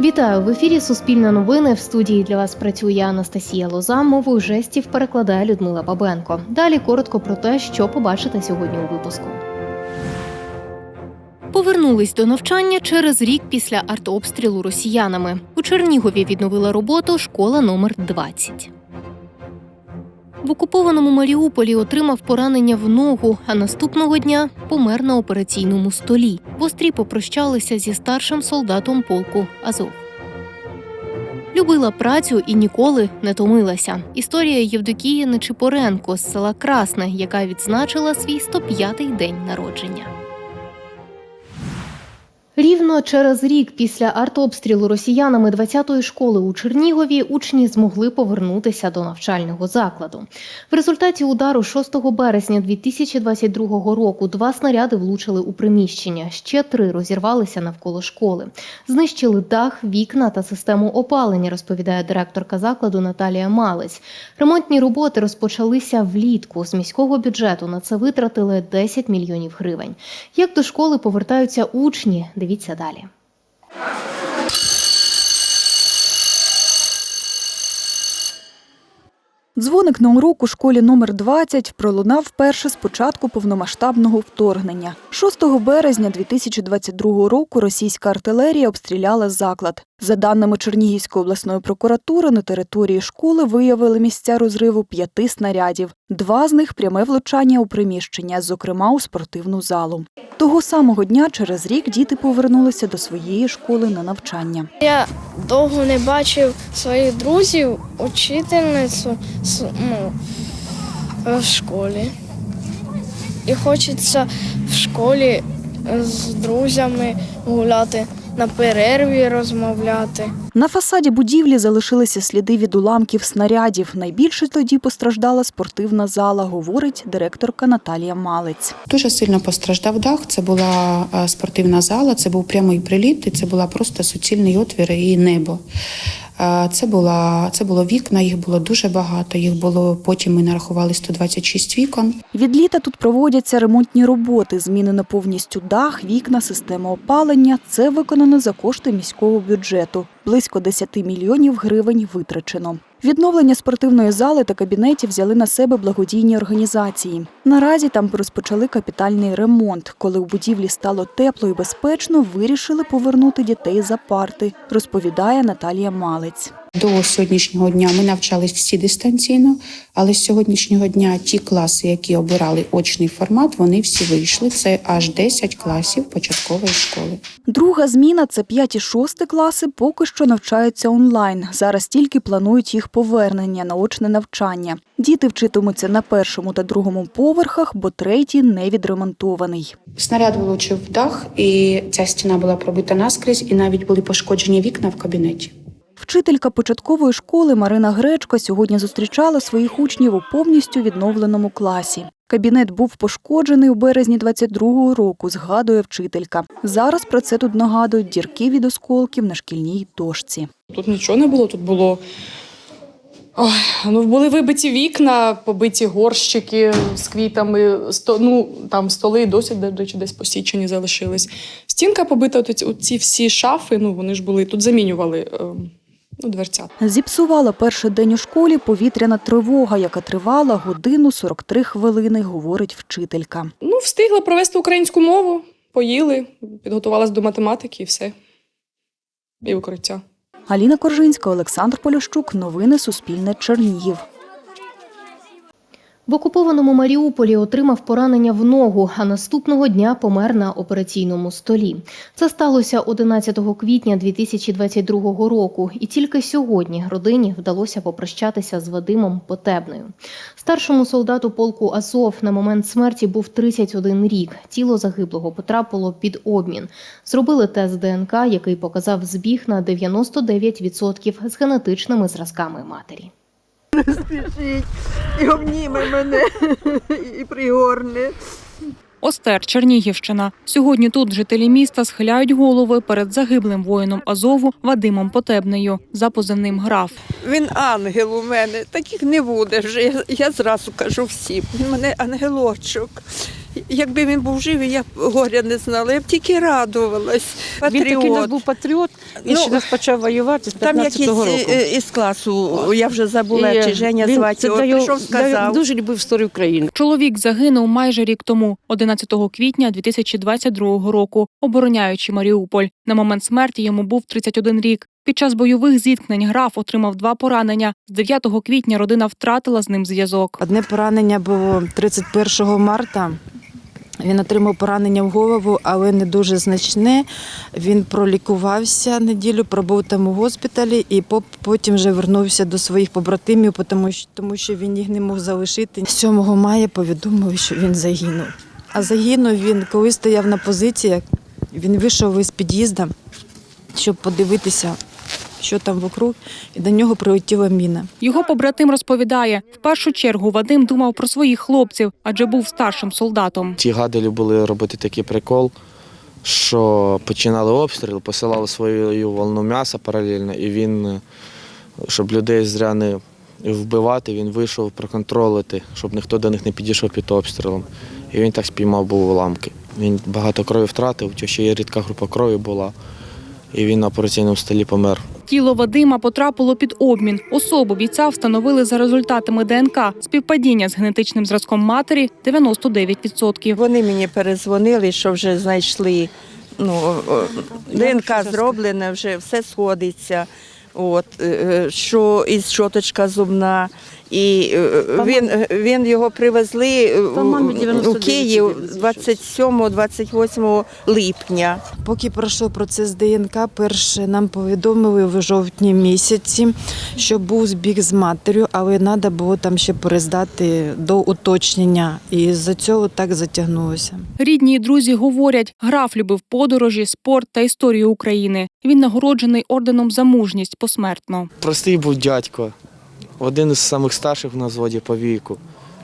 Вітаю в ефірі Суспільне новини. В студії для вас працює Анастасія Лоза. Мовою жестів перекладає Людмила Бабенко. Далі коротко про те, що побачите сьогодні у випуску. Повернулись до навчання через рік після артобстрілу росіянами. У Чернігові відновила роботу школа номер 20. В окупованому Маріуполі отримав поранення в ногу, а наступного дня помер на операційному столі. В Острі попрощалися зі старшим солдатом полку Азов. Любила працю і ніколи не томилася. Історія Євдокії Нечипоренко з села Красне, яка відзначила свій 105-й день народження. Рівно через рік після артобстрілу росіянами 20-ї школи у Чернігові учні змогли повернутися до навчального закладу. В результаті удару 6 березня 2022 року два снаряди влучили у приміщення. Ще три розірвалися навколо школи. Знищили дах, вікна та систему опалення, розповідає директорка закладу Наталія Малець. Ремонтні роботи розпочалися влітку. З міського бюджету на це витратили 10 мільйонів гривень. Як до школи повертаються учні? Дивіться далі. Дзвоник на урок у школі номер 20 пролунав вперше з початку повномасштабного вторгнення. 6 березня 2022 року російська артилерія обстріляла заклад. За даними Чернігівської обласної прокуратури, на території школи виявили місця розриву п'яти снарядів. Два з них пряме влучання у приміщення, зокрема у спортивну залу. Того самого дня через рік діти повернулися до своєї школи на навчання. Я довго не бачив своїх друзів, учительницю ну, в школі. І хочеться в школі з друзями гуляти, на перерві розмовляти. На фасаді будівлі залишилися сліди від уламків снарядів. Найбільше тоді постраждала спортивна зала, говорить директорка Наталія Малець. Дуже сильно постраждав дах. Це була е, спортивна зала, це був прямий приліт, і це була просто суцільний отвір і небо. Це, була, це було вікна, їх було дуже багато. Їх було потім ми нарахували 126 вікон. Від літа тут проводяться ремонтні роботи. Змінено повністю дах, вікна, система опалення. Це виконано за кошти міського бюджету. Близько 10 мільйонів гривень витрачено. Відновлення спортивної зали та кабінетів взяли на себе благодійні організації. Наразі там розпочали капітальний ремонт. Коли у будівлі стало тепло і безпечно, вирішили повернути дітей за парти, розповідає Наталія Малець. До сьогоднішнього дня ми навчались всі дистанційно, але з сьогоднішнього дня ті класи, які обирали очний формат, вони всі вийшли. Це аж 10 класів початкової школи. Друга зміна це 5 і 6 класи, поки що навчаються онлайн. Зараз тільки планують їх повернення на очне навчання. Діти вчитимуться на першому та другому поверхах, бо третій не відремонтований. Снаряд влучив в дах, і ця стіна була пробита наскрізь, і навіть були пошкоджені вікна в кабінеті. Вчителька початкової школи Марина Гречко сьогодні зустрічала своїх учнів у повністю відновленому класі. Кабінет був пошкоджений у березні 22-го року, згадує вчителька. Зараз про це тут нагадують дірки від осколків на шкільній дошці. Тут нічого не було, тут було. Ой, ну, були вибиті вікна, побиті горщики з квітами, сто, ну, там столи досі десь посічені залишились. Стінка побита, от ці, всі шафи, ну вони ж були, тут замінювали е, ну, дверця. Зіпсувала перший день у школі повітряна тривога, яка тривала годину 43 хвилини, говорить вчителька. Ну, встигла провести українську мову, поїли, підготувалась до математики і все. І укриття. Аліна Коржинська, Олександр Полющук. Новини Суспільне Чернігів. В окупованому Маріуполі отримав поранення в ногу, а наступного дня помер на операційному столі. Це сталося 11 квітня 2022 року, і тільки сьогодні родині вдалося попрощатися з Вадимом Потебною. Старшому солдату полку Азов на момент смерті був 31 рік. Тіло загиблого потрапило під обмін. Зробили тест ДНК, який показав збіг на 99% з генетичними зразками матері. Спішіть і обніме мене і пригорне. Остер, Чернігівщина. Сьогодні тут жителі міста схиляють голови перед загиблим воїном Азову Вадимом Потебнею за позивним граф. Він ангел у мене, таких не буде вже. Я, я зразу кажу всім. Він мене ангелочок. Якби він був живий, я б горя не знала. Я б тільки радувалась. Він такий у нас був патріот, він Ну, ще нас почав воювати з Там 15-го якийсь року. е, із класу, я вже забула, І чи Женя він звати. його- прийшов, для його- Дуже любив історію України. Чоловік загинув майже рік тому, 11 квітня 2022 року, обороняючи Маріуполь. На момент смерті йому був 31 рік. Під час бойових зіткнень граф отримав два поранення. З 9 квітня родина втратила з ним зв'язок. Одне поранення було 31 марта. Він отримав поранення в голову, але не дуже значне. Він пролікувався неділю, пробув там у госпіталі і по- потім вже вернувся до своїх побратимів, тому що, він їх не мог залишити. 7 мая повідомив, що він загинув. А загинув він, коли стояв на позиціях. Він вийшов із під'їзду, щоб подивитися, що там вокруг, і до нього прилетіла міна. Його побратим розповідає: в першу чергу Вадим думав про своїх хлопців, адже був старшим солдатом. Ті гади любили робити такий прикол, що починали обстріл, посилали свою волну м'яса паралельно, і він, щоб людей зря не вбивати, він вийшов проконтролити, щоб ніхто до них не підійшов під обстрілом. І він так спіймав був уламки. Він багато крові втратив, ще є рідка група крові була, і він на операційному столі помер. Тіло Вадима потрапило під обмін. Особу бійця встановили за результатами ДНК. Співпадіння з генетичним зразком матері 99%. Вони мені перезвонили, що вже знайшли. Ну, о, ДНК зроблене, вже все сходиться. От, е, е, що із щоточка зубна. І е, він, він його привезли е, у- Київ 27-28 липня. Поки пройшов процес ДНК, перше нам повідомили в жовтні місяці, що був збіг з матір'ю, але треба було там ще перездати до уточнення. І з-за цього так затягнулося. Рідні і друзі говорять, граф любив подорожі, спорт та історію України. Він нагороджений орденом за мужність посмертно. Простий був дядько, один із самих старших в нас воді по віку.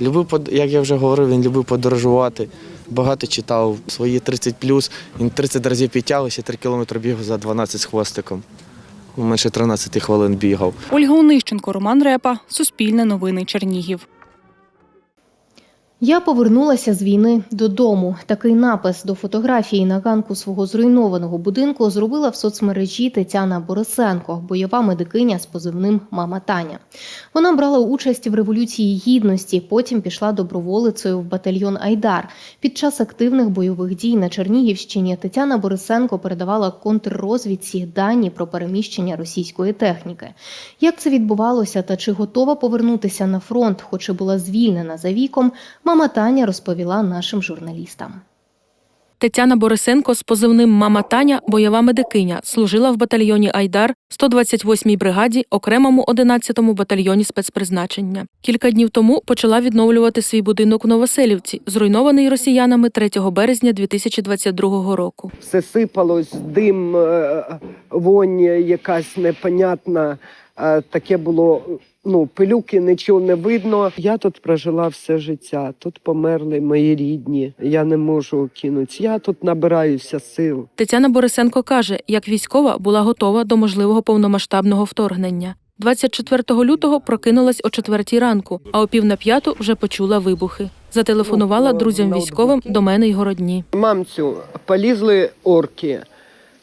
Любив, як я вже говорив, він любив подорожувати, багато читав. Свої 30 він 30 разів підтягувався, 3 кілометри бігав за 12 з хвостиком. Менше 13 хвилин бігав. Ольга Онищенко, Роман Репа, Суспільне новини Чернігів. Я повернулася з війни додому. Такий напис до фотографії на ганку свого зруйнованого будинку зробила в соцмережі Тетяна Борисенко, бойова медикиня з позивним Мама Таня. Вона брала участь в революції гідності, потім пішла доброволицею в батальйон Айдар. Під час активних бойових дій на Чернігівщині Тетяна Борисенко передавала контррозвідці дані про переміщення російської техніки. Як це відбувалося та чи готова повернутися на фронт, хоч і була звільнена за віком, мама Таня розповіла нашим журналістам. Тетяна Борисенко з позивним Мама Таня, бойова медикиня, служила в батальйоні Айдар, 128-й бригаді, окремому 11-му батальйоні спецпризначення. Кілька днів тому почала відновлювати свій будинок у Новоселівці, зруйнований росіянами 3 березня 2022 року. все сипалось, дим, е, вонь якась непонятна. Е, Таке було, ну, пилюки, нічого не видно. Я тут прожила все життя, тут померли мої рідні. Я не можу кинути. Я тут набираюся сил. Тетяна Борисенко каже, як військова була готова до можливого повномасштабного вторгнення. 24 лютого прокинулась о четвертій ранку, а о пів на п'яту вже почула вибухи. Зателефонувала Ну, друзям військовим до мене й городні. Мамцю, полізли орки.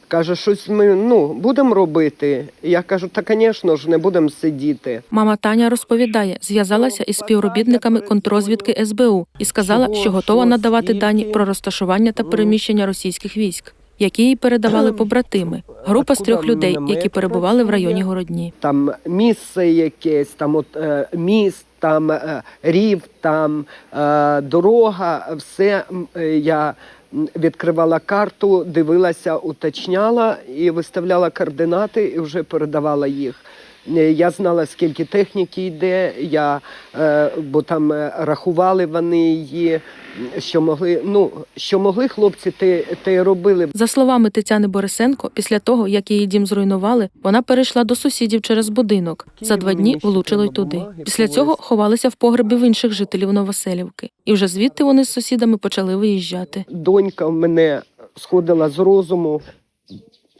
Каже, щось ми ну, будемо робити. Я кажу, та, звісно ж, не будемо сидіти. Мама Таня розповідає, зв'язалася із співробітниками контррозвідки СБУ і сказала, що готова надавати дані про розташування та переміщення російських військ, які їй передавали побратими. Група з трьох людей, які перебували в районі Городні. Там місце якесь, там от е, міст, там е, рів, там е, дорога, все я відкривала карту, дивилася, уточняла і виставляла координати і вже передавала їх. Е, Я знала, скільки техніки йде, я, е, бо там е, рахували вони її, що могли, ну, що могли хлопці, те, те й робили. За словами Тетяни Борисенко, після того, як її дім зруйнували, вона перейшла до сусідів через будинок. За два дні влучило й туди. Після цього ховалися в погребі в інших жителів Новоселівки. І вже звідти вони з сусідами почали виїжджати. донька в мене сходила з розуму,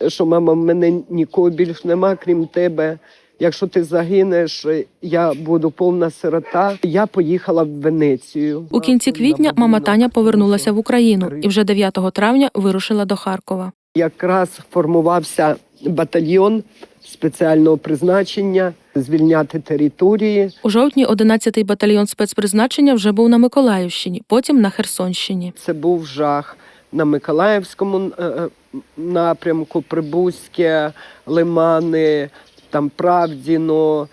що мама, в мене нікого більш нема, крім тебе. Якщо ти загинеш, я буду повна сирота. Я поїхала в Венецію. У кінці квітня мама Таня повернулася в Україну і вже 9 травня вирушила до Харкова. Якраз формувався батальйон спеціального призначення звільняти території. У жовтні 11-й батальйон спецпризначення вже був на Миколаївщині, потім на Херсонщині. Це був жах на Миколаївському е, е, напрямку, Прибузьке, Лимани, там Правдіно.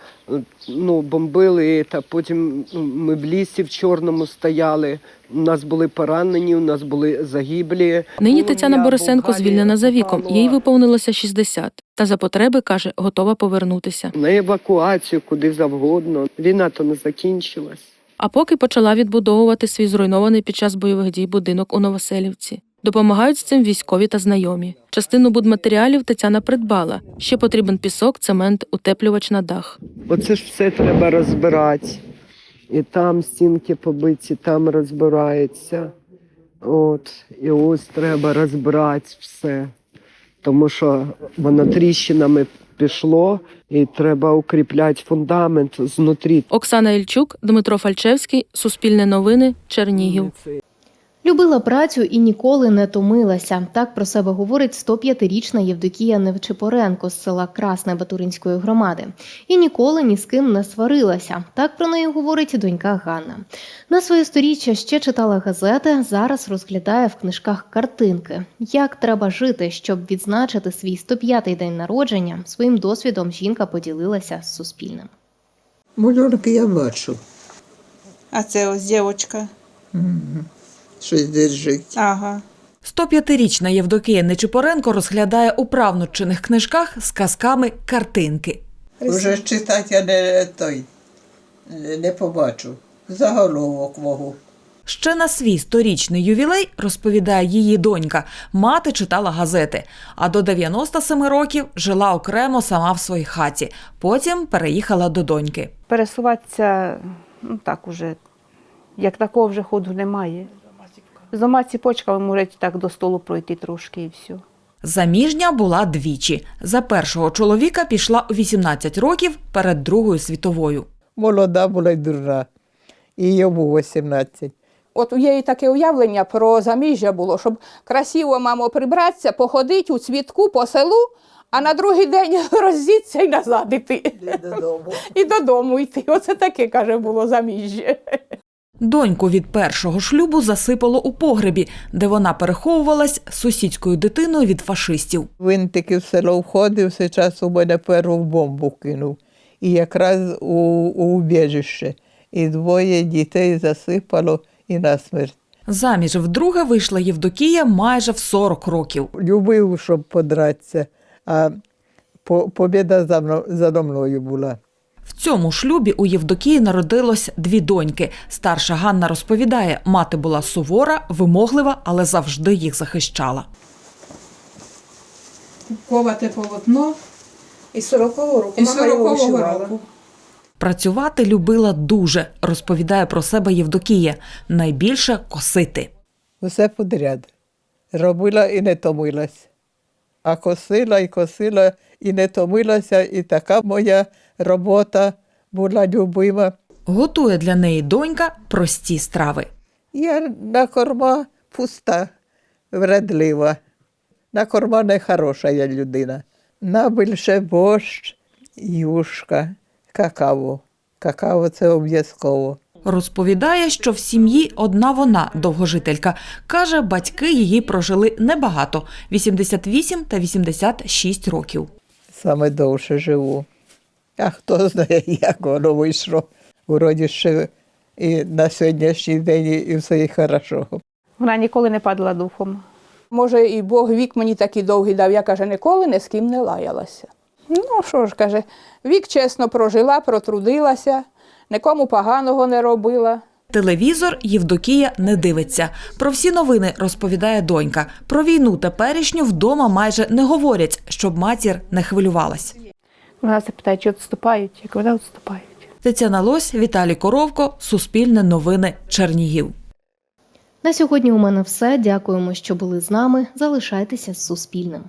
Ну, бомбили, та потім ну, ми в лісі в Чорному стояли. У нас були поранені, у нас були загиблі. Нині Ну, Тетяна Борисенко звільнена за віком. Їй виповнилося 60. Та за потреби каже, готова повернутися. На евакуацію куди завгодно. Війна то не закінчилась. А поки почала відбудовувати свій зруйнований під час бойових дій будинок у Новоселівці. Допомагають з цим військові та знайомі. Частину будматеріалів Тетяна придбала. Ще потрібен пісок, цемент, утеплювач на дах. Оце ж все треба розбирати. І там стінки побиті, там розбирається. От. І ось треба розбирати все. Тому що воно тріщинами пішло, і треба укріпляти фундамент знутрі. Оксана Ільчук, Дмитро Фальчевський, Суспільне новини, Чернігів. Любила працю і ніколи не томилася. Так про себе говорить 105-річна Євдокія Невчипоренко з села Красне Батуринської громади. І ніколи ні з ким не сварилася. Так про неї говорить донька Ганна. На своє сторіччя ще читала газети, зараз розглядає в книжках картинки. Як треба жити, щоб відзначити свій 105-й день народження, своїм досвідом жінка поділилася з Суспільним. Малюнки я бачу. А це ось дівчинка. Щось держить. Ага. 105-річна Євдокія Нечипоренко розглядає у правнучених книжках з казками картинки. Уже читати я не той не- побачу. Заголовок можу. Ще на свій сторічний ювілей, розповідає її донька, мати читала газети, а до 97 років жила окремо сама в своїй хаті. Потім переїхала до доньки. Пересуватися, ну так уже, як такого вже ходу немає. З двома ціпочками можуть так до столу пройти трошки і все. Заміжня була двічі. За першого чоловіка пішла у 18 років перед Другою світовою. Молода була й дурна. І йому 18. От у її таке уявлення про заміжжя було, щоб красиво, мамо, прибратися, походити у цвітку по селу, а на другий день роздіться і назад іти. додому. І додому йти. Оце таке, каже, було заміжжя. Доньку від першого шлюбу засипало у погребі, де вона переховувалась з сусідською дитиною від фашистів. Він таки в село входив, зараз у мене першу бомбу кинув. І якраз у, у убіжище. І двоє дітей засипало і насмерть. Заміж вдруге вийшла Євдокія майже в 40 років. Любив, щоб подратися, а побіда за мною була. В цьому шлюбі у Євдокії народилось дві доньки. Старша Ганна розповідає, мати була сувора, вимоглива, але завжди їх захищала. Ковате полотно. І 40-го року. І 40-го року. Працювати любила дуже, розповідає про себе Євдокія. Найбільше косити. Все подряд. Робила і не томилась. А косила і косила і не томилася, і така моя робота була любима. Готує для неї донька прості страви. Я на корма пуста, вредлива. На корма не хороша я людина. На більше борщ, юшка, какао. Какао це обов'язково. Розповідає, що в сім'ї одна вона довгожителька. Каже, батьки її прожили небагато 88 та 86 років. Саме довше живу. А хто знає, як воно вийшло. Вроді ще і на сьогоднішній день і все і хорошо. Вона ніколи не падала духом. Може, і Бог вік мені такий довгий дав. Я каже, ніколи ні з ким не лаялася. Ну, що ж, каже, вік чесно прожила, протрудилася, нікому поганого не робила. Телевізор Євдокія не дивиться. Про всі новини розповідає донька. Про війну теперішню вдома майже не говорять, щоб матір не хвилювалась. Вона запитає, чи відступають, як вона відступають. Тетяна Лось, Віталій Коровко, Суспільне новини, Чернігів. На сьогодні у мене все. Дякуємо, що були з нами. Залишайтеся з Суспільним.